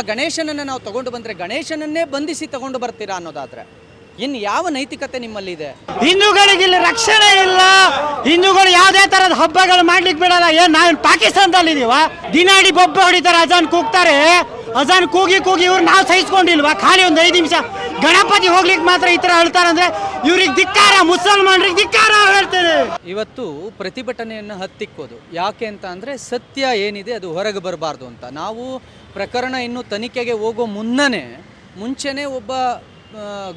ಗಣೇಶನನ್ನು ನಾವು ತಗೊಂಡು ಬಂದರೆ ಗಣೇಶನನ್ನೇ ಬಂಧಿಸಿ ತಗೊಂಡು ಬರ್ತೀರಾ ಅನ್ನೋದಾದರೆ ಇನ್ನು ಯಾವ ನೈತಿಕತೆ ನಿಮ್ಮಲ್ಲಿದೆ? ಹಿಂದೂಗಳಿಗೆ ಇಲ್ಲಿ ರಕ್ಷಣೆ ಇಲ್ಲ. ಹಿಂದೂಗಳು ಯಾವುದೇ ತರದ ಹಬ್ಬಗಳು ಮಾಡ್ಲಿಕ್ಕೆ ಬಿಡಲ್ಲ. ಏನ್ ನಾವು ಪಾಕಿಸ್ತಾನದಲ್ಲಿ ಇದೀವ ದಿನಾಡಿ ಬೊಬ್ಬ ಹೊಡಿತಾರೆ. ಅಜಾನ್ ಕೂಗ್ತಾರೆ. ಅಜಾನ್ ಕೂಗಿ ಕೂಗಿ ಇವ್ರು ನಾವು ಸಹಿಸ್ಕೊಂಡಿಲ್ವಾ? ಖಾಲಿ ಒಂದು ಐದು ನಿಮಿಷ. ಗಣಪತಿ ಹೋಗ್ಲಿಕ್ಕೆ ಮಾತ್ರ ಈ ಥರ ಹೇಳ್ತಾರಂದ್ರೆ ಇವ್ರಿಗೆ ಧಿಕ್ಕಾರ, ಮುಸಲ್ಮಾನರಿಗೆ ಧಿಕ್ಕಾರ ಹೇಳ್ತೇನೆ ಇವತ್ತು ಪ್ರತಿಭಟನೆಯನ್ನು ಹತ್ತಿಕ್ಕೋದು. ಯಾಕೆ ಅಂತ ಅಂದರೆ ಸತ್ಯ ಏನಿದೆ ಅದು ಹೊರಗೆ ಬರಬಾರ್ದು ಅಂತ. ನಾವು ಪ್ರಕರಣ ಇನ್ನು ತನಿಖೆಗೆ ಹೋಗೋ ಮುನ್ನನೇ ಮುಂಚೆನೇ ಒಬ್ಬ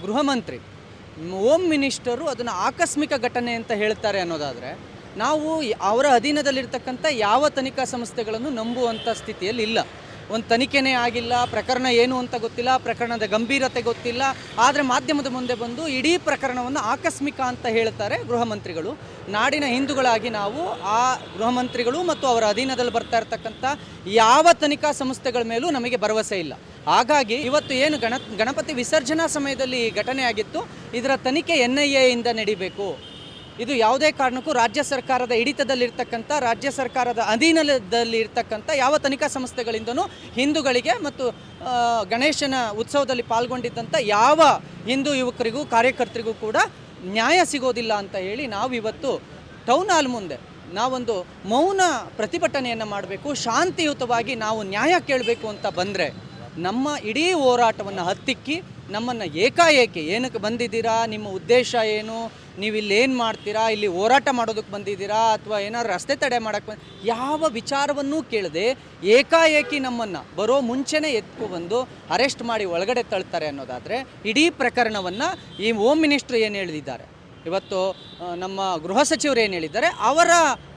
ಗೃಹ ಮಂತ್ರಿ ಹೋಮ್ ಮಿನಿಸ್ಟರು ಅದನ್ನು ಆಕಸ್ಮಿಕ ಘಟನೆ ಅಂತ ಹೇಳ್ತಾರೆ ಅನ್ನೋದಾದರೆ ನಾವು ಅವರ ಅಧೀನದಲ್ಲಿರ್ತಕ್ಕಂಥ ಯಾವ ತನಿಖಾ ಸಂಸ್ಥೆಗಳನ್ನು ನಂಬುವಂಥ ಸ್ಥಿತಿಯಲ್ಲಿ ಇಲ್ಲ. ಒಂದು ತನಿಖೆನೇ ಆಗಿಲ್ಲ, ಪ್ರಕರಣ ಏನು ಅಂತ ಗೊತ್ತಿಲ್ಲ, ಪ್ರಕರಣದ ಗಂಭೀರತೆ ಗೊತ್ತಿಲ್ಲ. ಆದರೆ ಮಾಧ್ಯಮದ ಮುಂದೆ ಬಂದು ಇಡೀ ಪ್ರಕರಣವನ್ನು ಆಕಸ್ಮಿಕ ಅಂತ ಹೇಳ್ತಾರೆ ಗೃಹ ಮಂತ್ರಿಗಳು. ನಾಡಿನ ಹಿಂದೂಗಳಾಗಿ ನಾವು ಆ ಗೃಹ ಮಂತ್ರಿಗಳು ಮತ್ತು ಅವರ ಅಧೀನದಲ್ಲಿ ಬರ್ತಾ ಇರತಕ್ಕಂಥ ಯಾವ ತನಿಖಾ ಸಂಸ್ಥೆಗಳ ಮೇಲೂ ನಮಗೆ ಭರವಸೆ ಇಲ್ಲ. ಹಾಗಾಗಿ ಇವತ್ತು ಏನು ಗಣ, ಗಣಪತಿ ವಿಸರ್ಜನಾ ಸಮಯದಲ್ಲಿ ಈ ಘಟನೆ ಆಗಿತ್ತು, ಇದರ ತನಿಖೆ ಎನ್ ಐ ಎಯಿಂದ ನಡಿಬೇಕು. ಇದು ಯಾವುದೇ ಕಾರಣಕ್ಕೂ ರಾಜ್ಯ ಸರ್ಕಾರದ ಹಿಡಿತದಲ್ಲಿರ್ತಕ್ಕಂಥ, ರಾಜ್ಯ ಸರ್ಕಾರದ ಅಧೀನದಲ್ಲಿ ಇರ್ತಕ್ಕಂಥ ಯಾವ ತನಿಖಾ ಸಂಸ್ಥೆಗಳಿಂದನೂ ಹಿಂದೂಗಳಿಗೆ ಮತ್ತು ಗಣೇಶನ ಉತ್ಸವದಲ್ಲಿ ಪಾಲ್ಗೊಂಡಿದ್ದಂಥ ಯಾವ ಹಿಂದೂ ಯುವಕರಿಗೂ, ಕಾರ್ಯಕರ್ತರಿಗೂ ಕೂಡ ನ್ಯಾಯ ಸಿಗೋದಿಲ್ಲ ಅಂತ ಹೇಳಿ ನಾವು ಇವತ್ತು ಟೌನ್ ಹಾಲ್ ಮುಂದೆ ನಾವೊಂದು ಮೌನ ಪ್ರತಿಭಟನೆಯನ್ನು ಮಾಡಬೇಕು, ಶಾಂತಿಯುತವಾಗಿ ನಾವು ನ್ಯಾಯ ಕೇಳಬೇಕು ಅಂತ ಬಂದರೆ ನಮ್ಮ ಇಡೀ ಹೋರಾಟವನ್ನು ಹತ್ತಿಕ್ಕಿ ನಮ್ಮನ್ನು ಏಕಾಏಕಿ ಏನಕ್ಕೆ ಬಂದಿದ್ದೀರಾ, ನಿಮ್ಮ ಉದ್ದೇಶ ಏನು ನೀವು ಏನು ಮಾಡ್ತೀರಾ? ಇಲ್ಲಿ ಹೋರಾಟ ಮಾಡೋದಕ್ಕೆ ಬಂದಿದ್ದೀರಾ? ಅಥವಾ ಏನಾದ್ರು ರಸ್ತೆ ತಡೆ ಮಾಡಕ್ಕೆ ಬಂದ, ಯಾವ ವಿಚಾರವನ್ನೂ ಕೇಳದೆ ಏಕಾಏಕಿ ನಮ್ಮನ್ನು ಬರೋ ಮುಂಚೆನೇ ಎತ್ಕೊ ಬಂದು ಅರೆಸ್ಟ್ ಮಾಡಿ ಒಳಗಡೆ ತಳ್ತಾರೆ ಅನ್ನೋದಾದರೆ ಇಡೀ ಪ್ರಕರಣವನ್ನು ಈ ಹೋಮ್ ಮಿನಿಸ್ಟ್ರು ಏನು ಹೇಳಿದ್ದಾರೆ? ಇವತ್ತು ನಮ್ಮ ಗೃಹ ಸಚಿವರು ಏನು ಹೇಳಿದ್ದಾರೆ? ಅವರ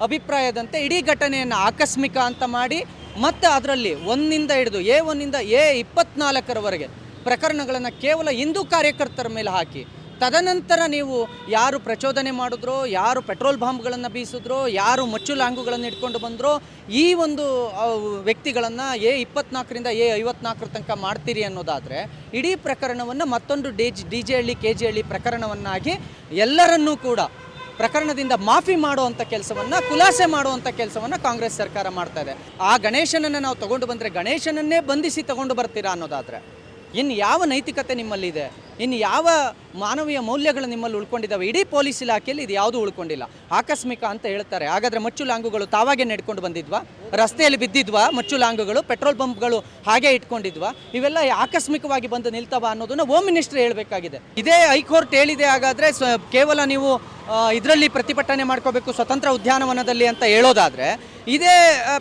ಅಭಿಪ್ರಾಯದಂತೆ ಇಡೀ ಘಟನೆಯನ್ನು ಆಕಸ್ಮಿಕ ಅಂತ ಮಾಡಿ ಮತ್ತು ಅದರಲ್ಲಿ ಒಂದಿಂದ ಹಿಡಿದು ಎ ಒಂದಿಂದ ಎ ಇಪ್ಪತ್ನಾಲ್ಕರವರೆಗೆ ಪ್ರಕರಣಗಳನ್ನು ಕೇವಲ ಹಿಂದೂ ಕಾರ್ಯಕರ್ತರ ಮೇಲೆ ಹಾಕಿ ತದನಂತರ ನೀವು ಯಾರು ಪ್ರಚೋದನೆ ಮಾಡಿದ್ರೋ, ಯಾರು ಪೆಟ್ರೋಲ್ ಬಾಂಬ್ಗಳನ್ನು ಬೀಸಿದ್ರೋ, ಯಾರು ಮಚ್ಚು ಲಾಂಗುಗಳನ್ನು ಇಟ್ಕೊಂಡು ಬಂದರೋ, ಈ ಒಂದು ವ್ಯಕ್ತಿಗಳನ್ನು ಎ ಇಪ್ಪತ್ನಾಲ್ಕರಿಂದ ಎ ಐವತ್ನಾಲ್ಕರ ತನಕ ಮಾಡ್ತೀರಿ ಅನ್ನೋದಾದರೆ, ಇಡೀ ಪ್ರಕರಣವನ್ನು ಮತ್ತೊಂದು D G D J Halli K G Halli ಪ್ರಕರಣವನ್ನಾಗಿ ಎಲ್ಲರನ್ನೂ ಕೂಡ ಪ್ರಕರಣದಿಂದ ಮಾಫಿ ಮಾಡುವಂಥ ಕೆಲಸವನ್ನು, ಖುಲಾಸೆ ಮಾಡುವಂಥ ಕೆಲಸವನ್ನು ಕಾಂಗ್ರೆಸ್ ಸರ್ಕಾರ ಮಾಡ್ತಾ ಇದೆ. ಆ ಗಣೇಶನನ್ನು ನಾವು ತಗೊಂಡು ಬಂದರೆ ಗಣೇಶನನ್ನೇ ಬಂಧಿಸಿ ತಗೊಂಡು ಬರ್ತೀರಾ ಅನ್ನೋದಾದರೆ ಇನ್ನು ಯಾವ ನೈತಿಕತೆ ನಿಮ್ಮಲ್ಲಿದೆ? ಇನ್ನು ಯಾವ ಮಾನವೀಯ ಮೌಲ್ಯಗಳು ನಿಮ್ಮಲ್ಲಿ ಉಳ್ಕೊಂಡಿದ್ದಾವೆ? ಇಡೀ ಪೊಲೀಸ್ ಇಲಾಖೆಯಲ್ಲಿ ಇದು ಯಾವುದೂ ಉಳ್ಕೊಂಡಿಲ್ಲ. ಆಕಸ್ಮಿಕ ಅಂತ ಹೇಳ್ತಾರೆ. ಹಾಗಾದರೆ ಮಚ್ಚು ಲಾಂಗುಗಳು ತಾವಾಗೆ ನಡ್ಕೊಂಡು ಬಂದಿದ್ವಾ? ರಸ್ತೆಯಲ್ಲಿ ಬಿದ್ದಿದ್ವಾ ಮಚ್ಚು ಲಾಂಗುಗಳು ಪೆಟ್ರೋಲ್ ಪಂಪ್ಗಳು ಹಾಗೆ ಇಟ್ಕೊಂಡಿದ್ವಾ? ಇವೆಲ್ಲ ಆಕಸ್ಮಿಕವಾಗಿ ಬಂದು ನಿಲ್ತವ ಅನ್ನೋದನ್ನು ಹೋಮ್ ಮಿನಿಸ್ಟರ್ ಹೇಳಬೇಕಾಗಿದೆ. ಇದೇ ಹೈಕೋರ್ಟ್ ಹೇಳಿದೆ ಹಾಗಾದರೆ ಕೇವಲ ನೀವು ಇದರಲ್ಲಿ ಪ್ರತಿಭಟನೆ ಮಾಡ್ಕೋಬೇಕು ಸ್ವತಂತ್ರ ಉದ್ಯಾನವನದಲ್ಲಿ ಅಂತ ಹೇಳೋದಾದರೆ, ಇದೇ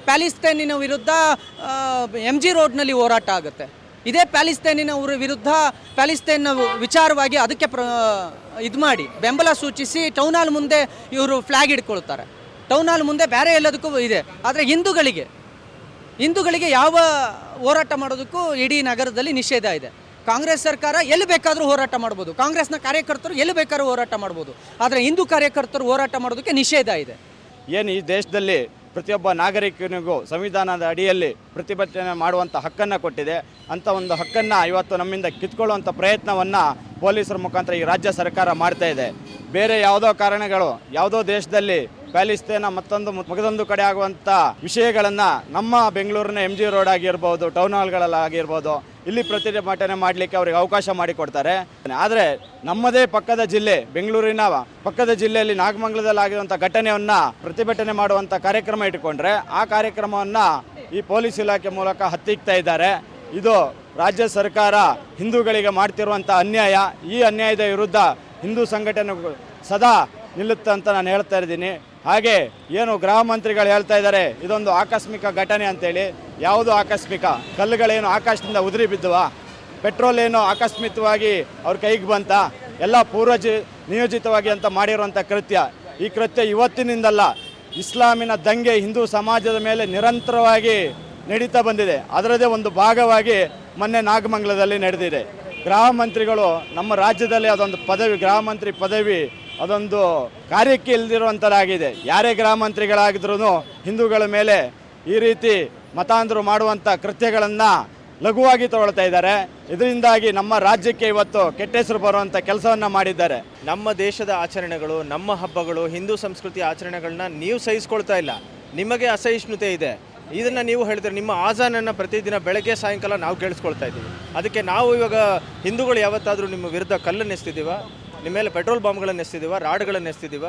ಪ್ಯಾಲಿಸ್ತೈನಿನ ವಿರುದ್ಧ ಎಂ ಜಿ ರೋಡ್ನಲ್ಲಿ ಹೋರಾಟ ಆಗುತ್ತೆ. ಇದೇ ಪ್ಯಾಲಿಸ್ತೈನಿನ ಅವರ ವಿರುದ್ಧ ಪ್ಯಾಲಿಸ್ತೈನ್ನ ವಿಚಾರವಾಗಿ ಅದಕ್ಕೆ ಪ್ರ ಇದು ಮಾಡಿ ಬೆಂಬಲ ಸೂಚಿಸಿ ಟೌನ್ ಹಾಲ್ ಮುಂದೆ ಇವರು ಫ್ಲ್ಯಾಗ್ ಇಟ್ಕೊಳ್ತಾರೆ ಟೌನ್ ಹಾಲ್ ಮುಂದೆ ಬೇರೆ ಎಲ್ಲದಕ್ಕೂ ಇದೆ. ಆದರೆ ಹಿಂದೂಗಳಿಗೆ ಹಿಂದೂಗಳಿಗೆ ಯಾವ ಹೋರಾಟ ಮಾಡೋದಕ್ಕೂ ಇಡೀ ನಗರದಲ್ಲಿ ನಿಷೇಧ ಇದೆ. ಕಾಂಗ್ರೆಸ್ ಸರ್ಕಾರ ಎಲ್ಲಿ ಬೇಕಾದರೂ ಹೋರಾಟ ಮಾಡ್ಬೋದು. ಕಾಂಗ್ರೆಸ್ನ ಕಾರ್ಯಕರ್ತರು ಎಲ್ಲಿ ಬೇಕಾದ್ರೂ ಹೋರಾಟ ಮಾಡ್ಬೋದು. ಆದರೆ ಹಿಂದೂ ಕಾರ್ಯಕರ್ತರು ಹೋರಾಟ ಮಾಡೋದಕ್ಕೆ ನಿಷೇಧ ಇದೆ. ಏನು ಈ ದೇಶದಲ್ಲಿ ಪ್ರತಿಯೊಬ್ಬ ನಾಗರಿಕನಿಗೂ ಸಂವಿಧಾನದ ಅಡಿಯಲ್ಲಿ ಪ್ರತಿಭಟನೆ ಮಾಡುವಂಥ ಹಕ್ಕನ್ನು ಕೊಟ್ಟಿದೆ. ಅಂಥ ಒಂದು ಹಕ್ಕನ್ನು ಇವತ್ತು ನಮ್ಮಿಂದ ಕಿತ್ಕೊಳ್ಳುವಂಥ ಪ್ರಯತ್ನವನ್ನು ಪೊಲೀಸರ ಮುಖಾಂತರ ಈ ರಾಜ್ಯ ಸರ್ಕಾರ ಮಾಡ್ತಾ ಇದೆ. ಬೇರೆ ಯಾವುದೋ ಕಾರಣಗಳು ಯಾವುದೋ ದೇಶದಲ್ಲಿ ಪ್ಯಾಲಿಸ್ತೇನ ಮತ್ತೊಂದು ಮಗದೊಂದು ಕಡೆ ಆಗುವಂಥ ವಿಷಯಗಳನ್ನು ನಮ್ಮ ಬೆಂಗಳೂರಿನ ಎಂ ಜಿ ರೋಡ್ ಆಗಿರ್ಬೋದು ಟೌನ್ ಹಾಲ್ಗಳಲ್ಲಿ ಆಗಿರ್ಬೋದು ಇಲ್ಲಿ ಪ್ರತಿಭಟನೆ ಮಾಡಲಿಕ್ಕೆ ಅವರಿಗೆ ಅವಕಾಶ ಮಾಡಿಕೊಡ್ತಾರೆ. ಆದರೆ ನಮ್ಮದೇ ಪಕ್ಕದ ಜಿಲ್ಲೆ, ಬೆಂಗಳೂರಿನ ಪಕ್ಕದ ಜಿಲ್ಲೆಯಲ್ಲಿ ನಾಗಮಂಗಲದಲ್ಲಿ ಆಗಿರುವಂಥ ಘಟನೆಯನ್ನು, ಪ್ರತಿಭಟನೆ ಮಾಡುವಂಥ ಕಾರ್ಯಕ್ರಮ ಇಟ್ಟುಕೊಂಡ್ರೆ ಆ ಕಾರ್ಯಕ್ರಮವನ್ನು ಈ ಪೊಲೀಸ್ ಇಲಾಖೆ ಮೂಲಕ ಹತ್ತಿಕ್ತಾ ಇದ್ದಾರೆ. ಇದು ರಾಜ್ಯ ಸರ್ಕಾರ ಹಿಂದೂಗಳಿಗೆ ಮಾಡ್ತಿರುವಂಥ ಅನ್ಯಾಯ. ಈ ಅನ್ಯಾಯದ ವಿರುದ್ಧ ಹಿಂದೂ ಸಂಘಟನೆಗಳು ಸದಾ ನಿಲ್ಲುತ್ತೆ ಅಂತ ನಾನು ಹೇಳ್ತಾ ಇದ್ದೀನಿ. ಹಾಗೆ ಏನು ಗೃಹ ಮಂತ್ರಿಗಳು ಹೇಳ್ತಾ ಇದ್ದಾರೆ, ಇದೊಂದು ಆಕಸ್ಮಿಕ ಘಟನೆ ಅಂತೇಳಿ. ಯಾವುದು ಆಕಸ್ಮಿಕ? ಕಲ್ಲುಗಳೇನು ಆಕಾಶದಿಂದ ಉದುರಿ ಬಿದ್ದುವ? ಪೆಟ್ರೋಲ್ ಏನು ಆಕಸ್ಮಿಕವಾಗಿ ಅವ್ರ ಕೈಗೆ ಬಂತ? ಎಲ್ಲ ಪೂರ್ವಜ, ನಿಯೋಜಿತವಾಗಿ ಅಂತ ಮಾಡಿರುವಂಥ ಕೃತ್ಯ. ಈ ಕೃತ್ಯ ಇವತ್ತಿನಿಂದಲ್ಲ, ಇಸ್ಲಾಮಿನ ದಂಗೆ ಹಿಂದೂ ಸಮಾಜದ ಮೇಲೆ ನಿರಂತರವಾಗಿ ನಡೀತಾ ಬಂದಿದೆ. ಅದರದೇ ಒಂದು ಭಾಗವಾಗಿ ಮೊನ್ನೆ ನಾಗಮಂಗಲದಲ್ಲಿ ನಡೆದಿದೆ. ಗೃಹ ಮಂತ್ರಿಗಳು ನಮ್ಮ ರಾಜ್ಯದಲ್ಲಿ ಅದೊಂದು ಪದವಿ, ಗೃಹ ಮಂತ್ರಿ ಪದವಿ ಅದೊಂದು ಕಾರ್ಯಕ್ಕೆ ಇಲ್ದಿರುವಂಥದ್ದಾಗಿದೆ ಯಾರೇ ಗೃಹ ಮಂತ್ರಿಗಳಾಗಿದ್ರೂ ಹಿಂದೂಗಳ ಮೇಲೆ ಈ ರೀತಿ ಮತಾಂಧರು ಮಾಡುವಂಥ ಕೃತ್ಯಗಳನ್ನು ಲಘುವಾಗಿ ತಗೊಳ್ತಾ ಇದ್ದಾರೆ. ಇದರಿಂದಾಗಿ ನಮ್ಮ ರಾಜ್ಯಕ್ಕೆ ಇವತ್ತು ಕೆಟ್ಟ ಹೆಸರು ಬರುವಂಥ ಕೆಲಸವನ್ನು ಮಾಡಿದ್ದಾರೆ. ನಮ್ಮ ದೇಶದ ಆಚರಣೆಗಳು, ನಮ್ಮ ಹಬ್ಬಗಳು, ಹಿಂದೂ ಸಂಸ್ಕೃತಿ ಆಚರಣೆಗಳನ್ನ ನೀವು ಸಹಿಸ್ಕೊಳ್ತಾ ಇಲ್ಲ. ನಿಮಗೆ ಅಸಹಿಷ್ಣುತೆ ಇದೆ. ಇದನ್ನು ನೀವು ಹೇಳಿದ್ರೆ ನಿಮ್ಮ ಆಜಾನನ್ನು ಪ್ರತಿದಿನ ಬೆಳಗ್ಗೆ, ಸಾಯಂಕಾಲ ನಾವು ಕೇಳಿಸ್ಕೊಳ್ತಾ ಇದ್ದೀವಿ. ಅದಕ್ಕೆ ನಾವು ಇವಾಗ ಹಿಂದೂಗಳು ಯಾವತ್ತಾದರೂ ನಿಮ್ಮ ವಿರುದ್ಧ ಕಲ್ಲನ್ನು ಎಸ್ತಿದ್ದೀವ ನಿಮ್ಮ ಮೇಲೆ ಪೆಟ್ರೋಲ್ ಬಾಂಬ್ಗಳನ್ನು ಎಸ್ತಿದ್ದೀವ ರಾಡ್ಗಳನ್ನು ಎಸ್ತಿದ್ದೀವ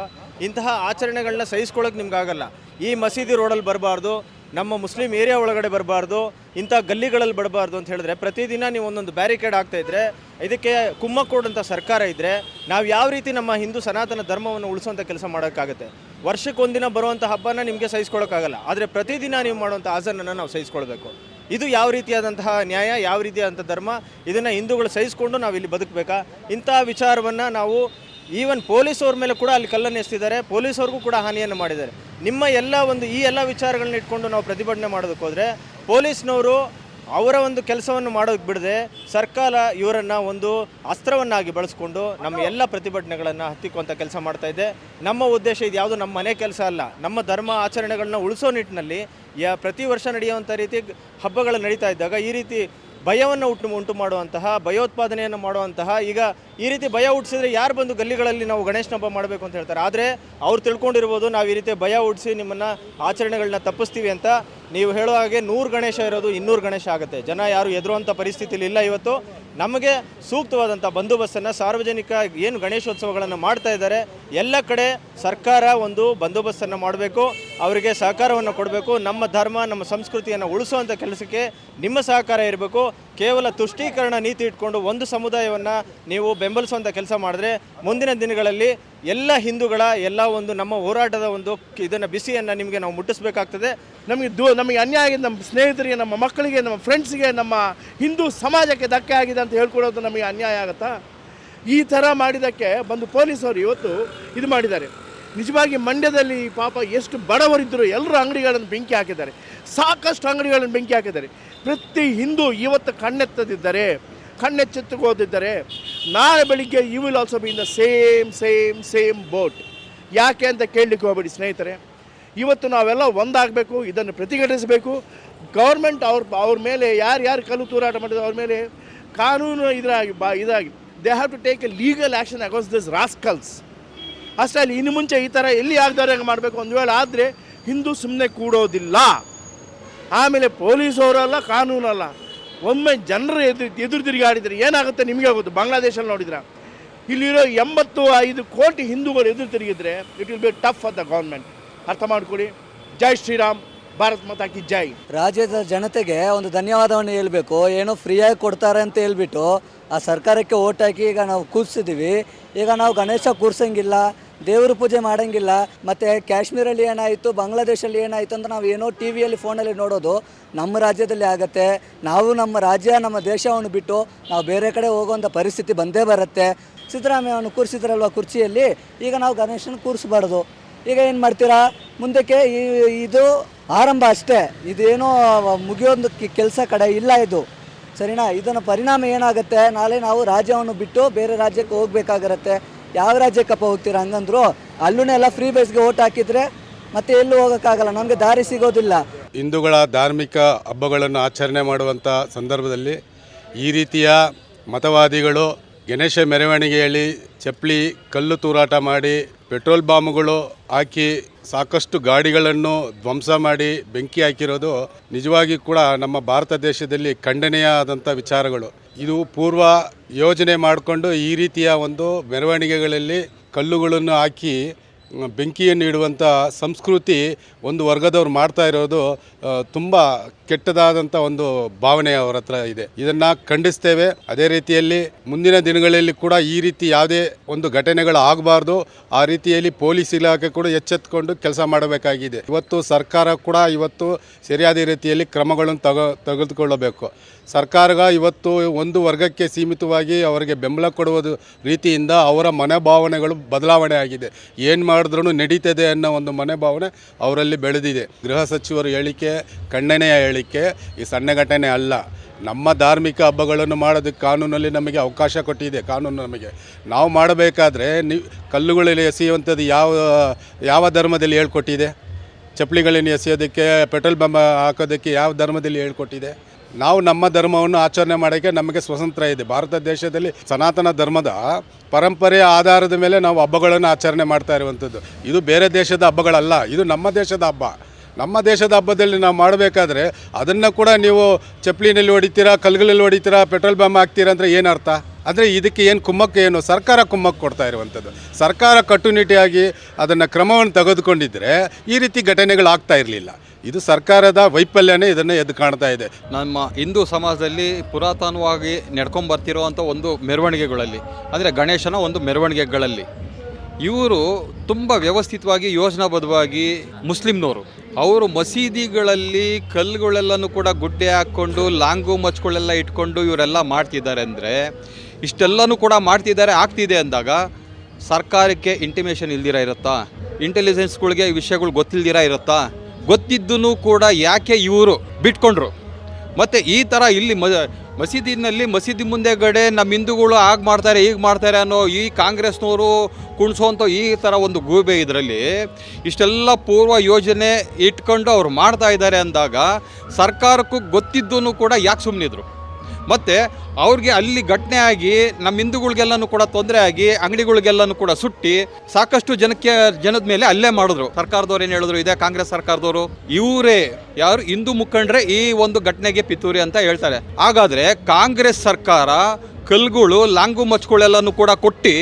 ಇಂತಹ ಆಚರಣೆಗಳನ್ನ ಸಹಿಸ್ಕೊಳ್ಳೋಕೆ ನಿಮ್ಗಾಗಲ್ಲ. ಈ ಮಸೀದಿ ರೋಡಲ್ಲಿ ಬರಬಾರ್ದು, ನಮ್ಮ ಮುಸ್ಲಿಂ ಏರಿಯಾ ಒಳಗಡೆ ಬರಬಾರ್ದು, ಇಂಥ ಗಲ್ಲಿಗಳಲ್ಲಿ ಬರಬಾರ್ದು ಅಂತ ಹೇಳಿದ್ರೆ ಪ್ರತಿದಿನ ನೀವು ಒಂದೊಂದು ಬ್ಯಾರಿಕೇಡ್ ಆಗ್ತಾ ಇದ್ರೆ, ಇದಕ್ಕೆ ಕುಮ್ಮ ಕೊಡುವಂಥ ಸರ್ಕಾರ ಇದ್ದರೆ ನಾವು ಯಾವ ರೀತಿ ನಮ್ಮ ಹಿಂದೂ ಸನಾತನ ಧರ್ಮವನ್ನು ಉಳಿಸುವಂಥ ಕೆಲಸ ಮಾಡೋಕ್ಕಾಗುತ್ತೆ? ವರ್ಷಕ್ಕೊಂದಿನ ಬರುವಂಥ ಹಬ್ಬನ ನಿಮಗೆ ಸಹಿಸ್ಕೊಳ್ಳೋಕ್ಕಾಗಲ್ಲ ಆದರೆ ಪ್ರತಿದಿನ ನೀವು ಮಾಡುವಂಥ ಆಸನನ್ನು ನಾವು ಸಹಿಸ್ಕೊಳ್ಬೇಕು. ಇದು ಯಾವ ರೀತಿಯಾದಂತಹ ನ್ಯಾಯ, ಯಾವ ರೀತಿಯಾದಂಥ ಧರ್ಮ, ಇದನ್ನು ಹಿಂದೂಗಳು ಸಹಿಸಿಕೊಂಡು ನಾವು ಇಲ್ಲಿ ಬದುಕಬೇಕಾ? ಇಂಥ ವಿಚಾರವನ್ನು ನಾವು ಈವನ್ ಪೊಲೀಸವ್ರ ಮೇಲೆ ಕೂಡ ಅಲ್ಲಿ ಕಲ್ಲನ್ನು ಎಸ್ತಿದ್ದಾರೆ ಪೊಲೀಸವ್ರಿಗೂ ಕೂಡ ಹಾನಿಯನ್ನು ಮಾಡಿದ್ದಾರೆ. ನಿಮ್ಮ ಎಲ್ಲ ಒಂದು ಈ ಎಲ್ಲ ವಿಚಾರಗಳನ್ನ ಇಟ್ಕೊಂಡು ನಾವು ಪ್ರತಿಭಟನೆ ಮಾಡೋದಕ್ಕೆ ಹೋದರೆ ಪೊಲೀಸ್ನವರು ಅವರ ಒಂದು ಕೆಲಸವನ್ನು ಮಾಡೋಕ್ಕೆ ಬಿಡದೆ, ಸರ್ಕಾರ ಇವರನ್ನು ಒಂದು ಅಸ್ತ್ರವನ್ನಾಗಿ ಬಳಸ್ಕೊಂಡು ನಮ್ಮ ಎಲ್ಲ ಪ್ರತಿಭಟನೆಗಳನ್ನು ಹತ್ತಿಕ್ಕುವಂಥ ಕೆಲಸ ಮಾಡ್ತಾ ಇದೆ. ನಮ್ಮ ಉದ್ದೇಶ ಇದು ಯಾವುದು ನಮ್ಮ ಮನೆ ಕೆಲಸ ಅಲ್ಲ. ನಮ್ಮ ಧರ್ಮ ಆಚರಣೆಗಳನ್ನ ಉಳಿಸೋ ನಿಟ್ಟಿನಲ್ಲಿ ಯಾ ಪ್ರತಿ ವರ್ಷ ನಡೆಯುವಂಥ ರೀತಿ ಹಬ್ಬಗಳು ನಡೀತಾ ಇದ್ದಾಗ ಈ ರೀತಿ ಭಯವನ್ನು ಉಂಟು ಉಂಟು ಮಾಡುವಂತಹ, ಭಯೋತ್ಪಾದನೆಯನ್ನು ಮಾಡುವಂತಹ, ಈಗ ಈ ರೀತಿ ಭಯ ಹುಟ್ಟಿಸಿದ್ರೆ ಯಾರು ಬಂದು ಗಲ್ಲಿಗಳಲ್ಲಿ ನಾವು ಗಣೇಶನ ಹಬ್ಬ ಮಾಡಬೇಕು ಅಂತ ಹೇಳ್ತಾರೆ. ಆದರೆ ಅವ್ರು ತಿಳ್ಕೊಂಡಿರ್ಬೋದು, ನಾವು ಈ ರೀತಿ ಭಯ ಹುಟ್ಟಿಸಿ ನಿಮ್ಮನ್ನು ಆಚರಣೆಗಳನ್ನ ತಪ್ಪಿಸ್ತೀವಿ ಅಂತ ನೀವು ಹೇಳೋ ಹಾಗೆ ನೂರು ಗಣೇಶ ಇರೋದು ಇನ್ನೂರು ಗಣೇಶ ಆಗುತ್ತೆ. ಜನ ಯಾರು ಎದುರುವಂಥ ಪರಿಸ್ಥಿತಿಲಿ ಇಲ್ಲ ಇವತ್ತು. ನಮಗೆ ಸೂಕ್ತವಾದಂಥ ಬಂದೋಬಸ್ತನ್ನು ಸಾರ್ವಜನಿಕ ಏನು ಗಣೇಶೋತ್ಸವಗಳನ್ನು ಮಾಡ್ತಾ ಇದ್ದಾರೆ. ಎಲ್ಲ ಕಡೆ ಸರ್ಕಾರ ಒಂದು ಬಂದೋಬಸ್ತನ್ನು ಮಾಡಬೇಕು. ಅವರಿಗೆ ಸಹಕಾರವನ್ನು ಕೊಡಬೇಕು. ನಮ್ಮ ಧರ್ಮ, ನಮ್ಮ ಸಂಸ್ಕೃತಿಯನ್ನು ಉಳಿಸುವಂಥ ಕೆಲಸಕ್ಕೆ ನಿಮ್ಮ ಸಹಕಾರ ಇರಬೇಕು. ಕೇವಲ ತುಷ್ಟೀಕರಣ ನೀತಿ ಇಟ್ಕೊಂಡು ಒಂದು ಸಮುದಾಯವನ್ನು ನೀವು ಬೆಂಬಲಿಸುವಂಥ ಕೆಲಸ ಮಾಡಿದ್ರೆ ಮುಂದಿನ ದಿನಗಳಲ್ಲಿ ಎಲ್ಲ ಹಿಂದೂಗಳ ಎಲ್ಲ ಒಂದು ನಮ್ಮ ಹೋರಾಟದ ಒಂದು ಇದನ್ನು ಬಿಸಿಯನ್ನು ನಿಮಗೆ ನಾವು ಮುಟ್ಟಿಸಬೇಕಾಗ್ತದೆ. ನಮಗೆ ದೂ ನಮಗೆ ಅನ್ಯಾಯ ಆಗಿದೆ, ನಮ್ಮ ಸ್ನೇಹಿತರಿಗೆ, ನಮ್ಮ ಮಕ್ಕಳಿಗೆ, ನಮ್ಮ ಫ್ರೆಂಡ್ಸ್ಗೆ ನಮ್ಮ ಹಿಂದೂ ಸಮಾಜಕ್ಕೆ ಧಕ್ಕೆ ಆಗಿದೆ ಅಂತ ಹೇಳ್ಕೊಡೋದು ನಮಗೆ ಅನ್ಯಾಯ ಆಗುತ್ತಾ? ಈ ಥರ ಮಾಡಿದ್ದಕ್ಕೆ ಬಂದು ಪೊಲೀಸರು ಇವತ್ತು ಇದು ಮಾಡಿದ್ದಾರೆ. ನಿಜವಾಗಿ ಮಂಡ್ಯದಲ್ಲಿ ಪಾಪ ಎಷ್ಟು ಬಡವರಿದ್ದರು ಎಲ್ಲರೂ ಅಂಗಡಿಗಳನ್ನು ಬೆಂಕಿ ಹಾಕಿದ್ದಾರೆ. ಸಾಕಷ್ಟು ಅಂಗಡಿಗಳನ್ನು ಬೆಂಕಿ ಹಾಕಿದ್ದಾರೆ. ಪ್ರತಿ ಹಿಂದೂ ಇವತ್ತು ಕಣ್ಣೆತ್ತದಿದ್ದರೆ ಕಣ್ಣೆಚ್ಚೆತ್ತುಕೋದಿದ್ದರೆ ನಾಳೆ ಬೆಳಿಗ್ಗೆ you will also be in the same same same boat. ಯಾಕೆ ಅಂತ ಕೇಳಲಿಕ್ಕೆ ಹೋಗ್ಬೇಡಿ ಸ್ನೇಹಿತರೆ. ಇವತ್ತು ನಾವೆಲ್ಲ ಒಂದಾಗಬೇಕು, ಇದನ್ನು ಪ್ರತಿಘಟಿಸಬೇಕು. ಗೌರ್ಮೆಂಟ್ ಅವ್ರ ಅವ್ರ ಮೇಲೆ ಯಾರು ಯಾರು ಕಲ್ಲು ತೂರಾಟ ಮಾಡಿದ್ರು ಅವ್ರ ಮೇಲೆ ಕಾನೂನು ಇದ್ರಾಗಿ, ಬಾ, ಇದಾಗಿ. They have to take a legal action against this rascals ಅಷ್ಟೇ ಅಲ್ಲಿ ಇನ್ನು ಮುಂಚೆ ಈ ಥರ ಎಲ್ಲಿ ಆಗದವ್ರೆ ಮಾಡಬೇಕು? ಒಂದು ವೇಳೆ ಆದರೆ ಹಿಂದೂ ಸುಮ್ಮನೆ ಕೂಡೋದಿಲ್ಲ. ಆಮೇಲೆ ಪೊಲೀಸವರಲ್ಲ, ಕಾನೂನಲ್ಲ. ಒಮ್ಮೆ ಜನರು ಎದುರು ಎದುರು ತಿರುಗಾಡಿದರೆ ಏನಾಗುತ್ತೆ ನಿಮಗೆ ಆಗುತ್ತೆ ಬಾಂಗ್ಲಾದೇಶಲ್ಲಿ ನೋಡಿದ್ರೆ? ಇಲ್ಲಿರೋ ಎಂಬತ್ತು ಐದು ಕೋಟಿ ಹಿಂದೂಗಳು ಎದುರು ತಿರುಗಿದ್ರೆ it will be tough for the government ಅರ್ಥ ಮಾಡ್ಕೊಳ್ಳಿ. ಜೈ ಶ್ರೀರಾಮ್. ಭಾರತ್ ಮಾತಾ ಕಿ ಜೈ. ರಾಜ್ಯದ ಜನತೆಗೆ ಒಂದು ಧನ್ಯವಾದವನ್ನು ಹೇಳಬೇಕು. ಏನೋ ಫ್ರೀಯಾಗಿ ಕೊಡ್ತಾರೆ ಅಂತ ಹೇಳ್ಬಿಟ್ಟು ಆ ಸರ್ಕಾರಕ್ಕೆ ಓಟ್ ಹಾಕಿ ಈಗ ನಾವು ಕೂರಿಸಿದ್ದೀವಿ. ಈಗ ನಾವು ಗಣೇಶ ಕೂರ್ಸಂಗಿಲ್ಲ. ದೇವ್ರ ಪೂಜೆ ಮಾಡಂಗಿಲ್ಲ, ಮತ್ತು ಕಾಶ್ಮೀರಲ್ಲಿ ಏನಾಯಿತು, ಬಾಂಗ್ಲಾದೇಶಲ್ಲಿ ಏನಾಯಿತು ಅಂತ ನಾವು ಏನೋ ಟಿ ವಿಯಲ್ಲಿ, ಫೋನಲ್ಲಿ ನೋಡೋದು ನಮ್ಮ ರಾಜ್ಯದಲ್ಲಿ ಆಗುತ್ತೆ. ನಾವು ನಮ್ಮ ರಾಜ್ಯ, ನಮ್ಮ ದೇಶವನ್ನು ಬಿಟ್ಟು ನಾವು ಬೇರೆ ಕಡೆ ಹೋಗುವಂಥ ಪರಿಸ್ಥಿತಿ ಬಂದೇ ಬರುತ್ತೆ. ಸಿದ್ದರಾಮಯ್ಯವನ್ನು ಕೂರಿಸಿದ್ರಲ್ವ ಕುರ್ಚಿಯಲ್ಲಿ? ಈಗ ನಾವು ಗಣೇಶನ ಕೂರಿಸ್ಬಾರ್ದು. ಈಗ ಏನು ಮಾಡ್ತೀರಾ? ಮುಂದಕ್ಕೆ ಈ, ಇದು ಆರಂಭ ಅಷ್ಟೇ. ಇದೇನೋ ಮುಗಿಯೋದು ಕೆಲಸ ಕಡೆ ಇಲ್ಲ ಇದು. ಸರಿನಾ? ಇದನ್ನು ಪರಿಣಾಮ ಏನಾಗುತ್ತೆ? ನಾಳೆ ನಾವು ರಾಜ್ಯವನ್ನು ಬಿಟ್ಟು ಬೇರೆ ರಾಜ್ಯಕ್ಕೆ ಹೋಗ್ಬೇಕಾಗಿರತ್ತೆ. ಯಾವ ರಾಜ್ಯಕ್ಕಪ್ಪ ಹೋಗ್ತೀರಾ ಹಂಗಂದ್ರು ಅಲ್ಲೂ ಎಲ್ಲ ಫ್ರೀ ಬೇಸ್ಗೆ ಓಟ್ ಹಾಕಿದ್ರೆ ಮತ್ತೆ ಎಲ್ಲೂ ಹೋಗೋಕ್ಕಾಗಲ್ಲ, ನಮಗೆ ದಾರಿ ಸಿಗೋದಿಲ್ಲ. ಹಿಂದೂಗಳ ಧಾರ್ಮಿಕ ಹಬ್ಬಗಳನ್ನು ಆಚರಣೆ ಮಾಡುವಂಥ ಸಂದರ್ಭದಲ್ಲಿ ಈ ರೀತಿಯ ಮತವಾದಿಗಳು ಗಣೇಶ ಮೆರವಣಿಗೆಯಲ್ಲಿ ಚಪ್ಪಲಿ, ಕಲ್ಲು ತೂರಾಟ ಮಾಡಿ, ಪೆಟ್ರೋಲ್ ಬಾಂಬ್ಗಳು ಹಾಕಿ ಸಾಕಷ್ಟು ಗಾಡಿಗಳನ್ನು ಧ್ವಂಸ ಮಾಡಿ ಬೆಂಕಿ ಹಾಕಿರೋದು ನಿಜವಾಗಿ ಕೂಡ ನಮ್ಮ ಭಾರತ ದೇಶದಲ್ಲಿ ಖಂಡನೀಯ ಆದಂಥ ವಿಚಾರಗಳು. ಇದು ಪೂರ್ವ ಯೋಜನೆ ಮಾಡಿಕೊಂಡು ಈ ರೀತಿಯ ಒಂದು ಮೆರವಣಿಗೆಗಳಲ್ಲಿ ಕಲ್ಲುಗಳನ್ನು ಹಾಕಿ ಬೆಂಕಿಯನ್ನು ಇಡುವಂಥ ಸಂಸ್ಕೃತಿ ಒಂದು ವರ್ಗದವ್ರು ಮಾಡ್ತಾ ಇರೋದು ತುಂಬ ಕೆಟ್ಟದಾದಂಥ ಒಂದು ಭಾವನೆ ಅವರ ಹತ್ರ ಇದೆ. ಇದನ್ನು ಖಂಡಿಸ್ತೇವೆ. ಅದೇ ರೀತಿಯಲ್ಲಿ ಮುಂದಿನ ದಿನಗಳಲ್ಲಿ ಕೂಡ ಈ ರೀತಿ ಯಾವುದೇ ಒಂದು ಘಟನೆಗಳು ಆಗಬಾರ್ದು. ಆ ರೀತಿಯಲ್ಲಿ ಪೊಲೀಸ್ ಇಲಾಖೆ ಕೂಡ ಎಚ್ಚೆತ್ತುಕೊಂಡು ಕೆಲಸ ಮಾಡಬೇಕಾಗಿದೆ. ಇವತ್ತು ಸರ್ಕಾರ ಕೂಡ ಇವತ್ತು ಸರಿಯಾದ ರೀತಿಯಲ್ಲಿ ಕ್ರಮಗಳನ್ನು ತಗೋ, ತೆಗೆದುಕೊಳ್ಳಬೇಕು. ಸರ್ಕಾರ ಇವತ್ತು ಒಂದು ವರ್ಗಕ್ಕೆ ಸೀಮಿತವಾಗಿ ಅವರಿಗೆ ಬೆಂಬಲ ಕೊಡುವುದು ರೀತಿಯಿಂದ ಅವರ ಮನೋಭಾವನೆಗಳು ಬದಲಾವಣೆ ಆಗಿದೆ. ಏನು ಮಾಡಿದ್ರೂ ನಡೀತದೆ ಅನ್ನೋ ಒಂದು ಮನೋಭಾವನೆ ಅವರಲ್ಲಿ ಬೆಳೆದಿದೆ. ಗೃಹ ಸಚಿವರು ಹೇಳಿಕೆ, ಖಂಡನೆಯ ಹೇಳಿಕೆ, ಈ ಸಣ್ಣ ಘಟನೆ ಅಲ್ಲ. ನಮ್ಮ ಧಾರ್ಮಿಕ ಹಬ್ಬಗಳನ್ನು ಮಾಡೋದಕ್ಕೆ ಕಾನೂನಲ್ಲಿ ನಮಗೆ ಅವಕಾಶ ಕೊಟ್ಟಿದೆ, ಕಾನೂನು ನಮಗೆ. ನಾವು ಮಾಡಬೇಕಾದ್ರೆ ನೀವು ಕಲ್ಲುಗಳಲ್ಲಿ ಎಸೆಯುವಂಥದ್ದು ಯಾವ ಯಾವ ಧರ್ಮದಲ್ಲಿ ಹೇಳ್ಕೊಟ್ಟಿದೆ? ಚಪ್ಪಲಿಗಳನ್ನು ಎಸೆಯೋದಕ್ಕೆ, ಪೆಟ್ರೋಲ್ ಬಂಬ್ ಹಾಕೋದಕ್ಕೆ ಯಾವ ಧರ್ಮದಲ್ಲಿ ಹೇಳ್ಕೊಟ್ಟಿದೆ? ನಾವು ನಮ್ಮ ಧರ್ಮವನ್ನು ಆಚರಣೆ ಮಾಡೋಕ್ಕೆ ನಮಗೆ ಸ್ವತಂತ್ರ ಇದೆ. ಭಾರತ ದೇಶದಲ್ಲಿ ಸನಾತನ ಧರ್ಮದ ಪರಂಪರೆಯ ಆಧಾರದ ಮೇಲೆ ನಾವು ಹಬ್ಬಗಳನ್ನು ಆಚರಣೆ ಮಾಡ್ತಾ ಇರುವಂಥದ್ದು. ಇದು ಬೇರೆ ದೇಶದ ಹಬ್ಬಗಳಲ್ಲ, ಇದು ನಮ್ಮ ದೇಶದ ಹಬ್ಬ. ನಮ್ಮ ದೇಶದ ಹಬ್ಬದಲ್ಲಿ ನಾವು ಮಾಡಬೇಕಾದ್ರೆ ಅದನ್ನು ಕೂಡ ನೀವು ಚಪ್ಪಲಿನಲ್ಲಿ ಹೊಡಿತೀರಾ ಕಲ್ಗಳಲ್ಲಿ ಹೊಡಿತೀರಾ, ಪೆಟ್ರೋಲ್ ಬಾಂಬ್ ಹಾಕ್ತೀರಾ ಅಂದರೆ ಏನು ಅರ್ಥ? ಅಂದರೆ ಇದಕ್ಕೆ ಏನು ಕುಮ್ಮಕ್ಕೆ ಏನು? ಸರ್ಕಾರ ಕುಮ್ಮಕ್ಕೆ ಕೊಡ್ತಾ ಇರುವಂಥದ್ದು. ಸರ್ಕಾರ ಕಟ್ಟುನಿಟ್ಟಿಯಾಗಿ ಅದನ್ನು ಕ್ರಮವನ್ನು ತೆಗೆದುಕೊಂಡಿದ್ದರೆ ಈ ರೀತಿ ಘಟನೆಗಳು ಆಗ್ತಾ ಇರಲಿಲ್ಲ. ಇದು ಸರ್ಕಾರದ ವೈಫಲ್ಯನೇ ಇದನ್ನು ಎದ್ದು ಕಾಣ್ತಾ ಇದೆ. ನಮ್ಮ ಹಿಂದೂ ಸಮಾಜದಲ್ಲಿ ಪುರಾತನವಾಗಿ ನಡ್ಕೊಂಡು ಬರ್ತಿರುವಂಥ ಒಂದು ಮೆರವಣಿಗೆಗಳಲ್ಲಿ, ಅಂದರೆ ಗಣೇಶನ ಒಂದು ಮೆರವಣಿಗೆಗಳಲ್ಲಿ ಇವರು ತುಂಬ ವ್ಯವಸ್ಥಿತವಾಗಿ, ಯೋಜನಾಬದ್ಧವಾಗಿ ಮುಸ್ಲಿಮ್ನವರು. ಅವರು ಮಸೀದಿಗಳಲ್ಲಿ ಕಲ್ಲುಗಳೆಲ್ಲನೂ ಕೂಡ ಗುಡ್ಡೆ ಹಾಕ್ಕೊಂಡು, ಲಾಂಗು ಮಚ್ಗಳೆಲ್ಲ ಇಟ್ಕೊಂಡು ಇವರೆಲ್ಲ ಮಾಡ್ತಿದ್ದಾರೆ ಅಂದರೆ, ಇಷ್ಟೆಲ್ಲನೂ ಕೂಡ ಮಾಡ್ತಿದ್ದಾರೆ, ಆಗ್ತಿದೆ ಅಂದಾಗ ಸರ್ಕಾರಕ್ಕೆ ಇಂಟಿಮೇಷನ್ ಇಲ್ದಿರ ಇರುತ್ತಾ? ಇಂಟೆಲಿಜೆನ್ಸ್ಗಳಿಗೆ ವಿಷಯಗಳು ಗೊತ್ತಿಲ್ದಿರ ಇರುತ್ತಾ? ಗೊತ್ತಿದ್ದೂ ಕೂಡ ಯಾಕೆ ಇವರು ಬಿಟ್ಕೊಂಡ್ರು? ಮತ್ತು ಈ ಥರ ಇಲ್ಲಿ ಮ, ಮಸೀದಿನಲ್ಲಿ ಮಸೀದಿ ಮುಂದೆಗಡೆ ನಮ್ಮ ಹಿಂದೂಗಳು ಆಗ ಮಾಡ್ತಾರೆ ಈಗ ಮಾಡ್ತಾರೆ ಅನ್ನೋ ಈ ಕಾಂಗ್ರೆಸ್ನವರು ಕುಣಿಸೋಂಥ ಈ ಥರ ಒಂದು ಗೂಬೆ ಇದರಲ್ಲಿ ಇಷ್ಟೆಲ್ಲ ಪೂರ್ವ ಯೋಜನೆ ಇಟ್ಕೊಂಡು ಅವ್ರು ಮಾಡ್ತಾ ಇದ್ದಾರೆ ಅಂದಾಗ ಸರ್ಕಾರಕ್ಕೂ ಗೊತ್ತಿದ್ದೂ ಕೂಡ ಯಾಕೆ ಸುಮ್ಮನಿದ್ರು ಮತ್ತು ಅವ್ರಿಗೆ ಅಲ್ಲಿ ಘಟನೆ ಆಗಿ ನಮ್ಮ ಹಿಂದೂಗಳಿಗೆಲ್ಲನೂ ಕೂಡ ತೊಂದರೆ ಆಗಿ ಅಂಗಡಿಗಳಿಗೆಲ್ಲನೂ ಕೂಡ ಸುಟ್ಟಿ ಸಾಕಷ್ಟು ಜನಕ್ಕೆ ಜನದ ಮೇಲೆ ಅಲ್ಲೇ ಮಾಡಿದ್ರು. ಸರ್ಕಾರದವ್ರು ಏನು ಹೇಳಿದ್ರು? ಇದೆ ಕಾಂಗ್ರೆಸ್ ಸರ್ಕಾರದವರು. ಇವರೇ ಯಾರು? ಹಿಂದೂ ಮುಖಂಡ್ರೆ ಈ ಒಂದು ಘಟನೆಗೆ ಪಿತೂರಿ ಅಂತ ಹೇಳ್ತಾರೆ. ಹಾಗಾದರೆ ಕಾಂಗ್ರೆಸ್ ಸರ್ಕಾರ ಕಲ್ಗಳು ಲಾಂಗು ಮಚ್ಗಳೆಲ್ಲನೂ ಕೂಡ ಕೊಟ್ಟು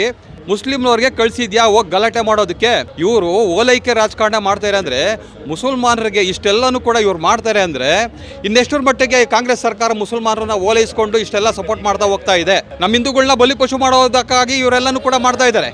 ಮುಸ್ಲಿಮ್ನವ್ರಿಗೆ ಕಳಿಸಿದ್ಯಾ? ಹೋಗಿ ಗಲಾಟೆ ಮಾಡೋದಕ್ಕೆ? ಇವರು ಓಲೈಕೆ ರಾಜಕಾರಣ ಮಾಡ್ತಾರೆ ಅಂದರೆ ಮುಸಲ್ಮಾನರಿಗೆ ಇಷ್ಟೆಲ್ಲನೂ ಕೂಡ ಇವ್ರು ಮಾಡ್ತಾರೆ ಅಂದರೆ ಇನ್ನೆಷ್ಟರ ಮಟ್ಟಿಗೆ ಕಾಂಗ್ರೆಸ್ ಸರ್ಕಾರ ಮುಸಲ್ಮಾನರನ್ನ ಓಲೈಸ್ಕೊಂಡು ಇಷ್ಟೆಲ್ಲ ಸಪೋರ್ಟ್ ಮಾಡ್ತಾ ಹೋಗ್ತಾ ಇದೆ? ನಮ್ಮ ಹಿಂದೂಗಳನ್ನ ಬಲಿಪಶು ಮಾಡೋದಕ್ಕಾಗಿ ಇವರೆಲ್ಲನೂ ಕೂಡ ಮಾಡ್ತಾ ಇದ್ದಾರೆ